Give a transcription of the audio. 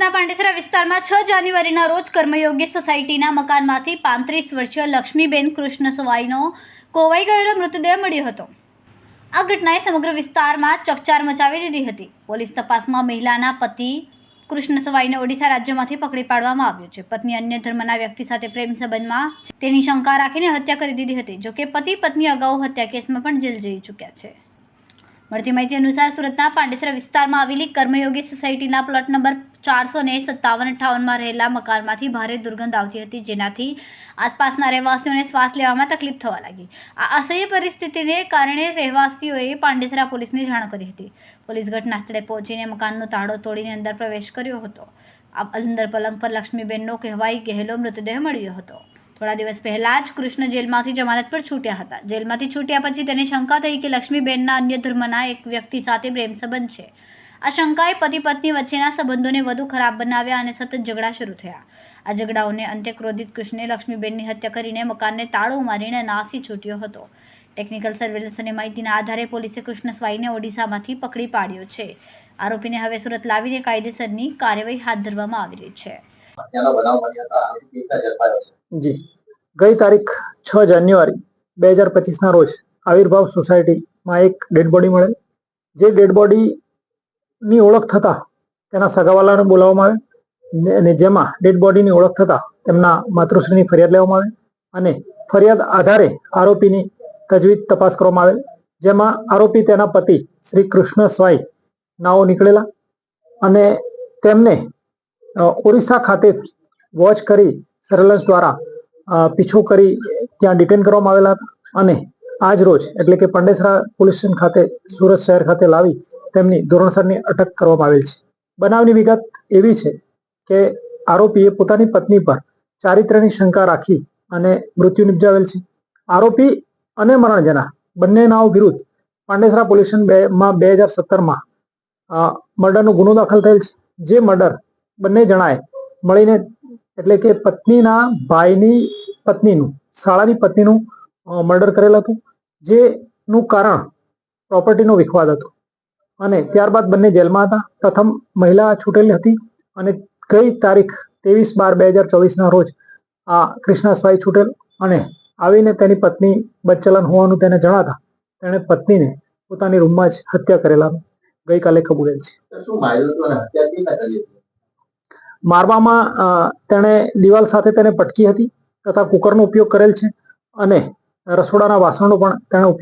સુરતના પાંડેસરા વિસ્તારમાં છ જાન્યુઆરીના રોજ કર્મયોગી સોસાયટીના મકાનમાંથી પાંત્રીસ વર્ષીય લક્ષ્મીબેન કૃષ્ણ સવાઈનો કોવાઈ ગયેલો મૃતદેહ મળ્યો હતો. આ ઘટનાએ સમગ્ર વિસ્તારમાં ચકચાર મચાવી દીધી હતી. પોલીસ તપાસમાં મહિલાના પતિ કૃષ્ણ સવાઈને ઓડિશા રાજ્યમાંથી પકડી પાડવામાં આવ્યો છે. પત્ની અન્ય ધર્મના વ્યક્તિ સાથે પ્રેમ સંબંધમાં તેની શંકા રાખીને હત્યા કરી દીધી હતી, જોકે પતિ પત્ની અગાઉ હત્યા કેસમાં પણ જેલ જઈ ચૂક્યા છે. મળતી માહિતી અનુસાર સુરતના પાંડેસરા વિસ્તારમાં આવેલી કર્મયોગી સોસાયટીના પ્લોટ નંબર ચારસો ને સત્તાવન અઠ્ઠાવનમાં રહેલા મકાનમાંથી ભારે દુર્ગંધ આવતી હતી, જેનાથી આસપાસના રહેવાસીઓને શ્વાસ લેવામાં તકલીફ થવા લાગી. આ અસહ્ય પરિસ્થિતિને કારણે રહેવાસીઓએ પાંડેસરા પોલીસને જાણ કરી હતી. પોલીસ ઘટના સ્થળે પહોંચીને મકાનનો તાળો તોડીને અંદર પ્રવેશ કર્યો હતો. અંદર પલંગ પર લક્ષ્મીબેનનો કહેવાઈ ગહેલો મૃતદેહ મળ્યો હતો. થોડા દિવસ પહેલા જ કૃષ્ણ જેલમાંથી જમાનત પર છૂટ્યા હતા. જેલમાંથી છૂટ્યા પછી તેને શંકા થઈ કે લક્ષ્મીબેનના અન્ય ધર્મના એક વ્યક્તિ સાથે પ્રેમ સંબંધ છે. આ શંકાએ પતિ પત્ની વચ્ચેના સંબંધોને વધુ ખરાબ બનાવ્યા અને સતત ઝઘડા શરૂ થયા. આ ઝઘડાઓને અંતે ક્રોધિત કૃષ્ણે લક્ષ્મીબેનની હત્યા કરીને મકાનને તાળો મારીને નાસી છૂટ્યો હતો. ટેકનિકલ સર્વેલન્સ અને માહિતીના આધારે પોલીસે કૃષ્ણ સ્વાઈને ઓડિશામાંથી પકડી પાડ્યો છે. આરોપીને હવે સુરત લાવીને કાયદેસરની કાર્યવાહી હાથ ધરવામાં આવી રહી છે. જી. ગઈ તારીખ છ જાન્યુઆરી બે હજાર પચીસના રોજ આવિર્ભાવ સોસાયટીમાં એક ડેડ બોડી મળેલ. જે ડેડ બોડીની ઓળખ થતાં તેના સગાવાલાને બોલાવવામાં આવે અને જેમાં ડેડ બોડીની ઓળખ થતાં તેમના માતૃશ્રીની ફરિયાદ લેવામાં આવે અને ફરિયાદ આધારે આરોપીની તજવીજ તપાસ કરવામાં આવેલ. જેમાં આરોપી તેના પતિ શ્રી કૃષ્ણ સ્વાઈ નાઓ નીકળેલા અને તેમને ઓરિસ્સા ખાતે વોચ કરી સર્વેલન્સ દ્વારા પીછો કરી ત્યાં ડિટેન કરવામાં આવેલા હતા અને આજ રોજ એટલે કે પાંડેસરા પોલીસ સ્ટેશન ખાતે, સુરત શહેર ખાતે લાવી તેમની ધોરણસરની અટક કરવામાં આવેલ છે. બનાવની વિગત એવી છે કે આરોપીએ પોતાની પત્ની પર ચારિત્ર્યની શંકા રાખી અને મૃત્યુ નિપજાવેલ છે. આરોપી અને મરણજના બંને બંનેનાઓ વિરુદ્ધ પાંડેસરા પોલીસ સ્ટેશન બે માં બે હજાર સત્તરમાં મર્ડરનો ગુનો દાખલ થયેલ છે. જે મર્ડર બંને જણાએ મળીને એટલે કે પત્નીના ભાઈની પત્નીનું, શાળાની પત્નીનું મર્ડર કરેલ હતું, જેનું કારણ પ્રોપર્ટીનો વિખવાદ હતો. અને ત્યારબાદ બંને જેલમાં હતા. પ્રથમ મહિલા છૂટેલી હતી અને ગઈ તારીખ ત્રેવીસ બાર બે હજાર ચોવીસના રોજ આ કૃષ્ણા સ્વાઈ છૂટેલ અને આવીને તેની પત્ની બચલન હોવાનું તેને જણાતા તેણે પત્નીને પોતાની રૂમમાં જ હત્યા કરેલા ગઈકાલે કબૂલેલ છે. મારવામાં તેણે દિવાલ સાથે તેને પટકી હતી તથા કુકરનો ઉપયોગ કરેલ છે અને રસોડાના વાસણનો પણ તેણે ઉપયોગ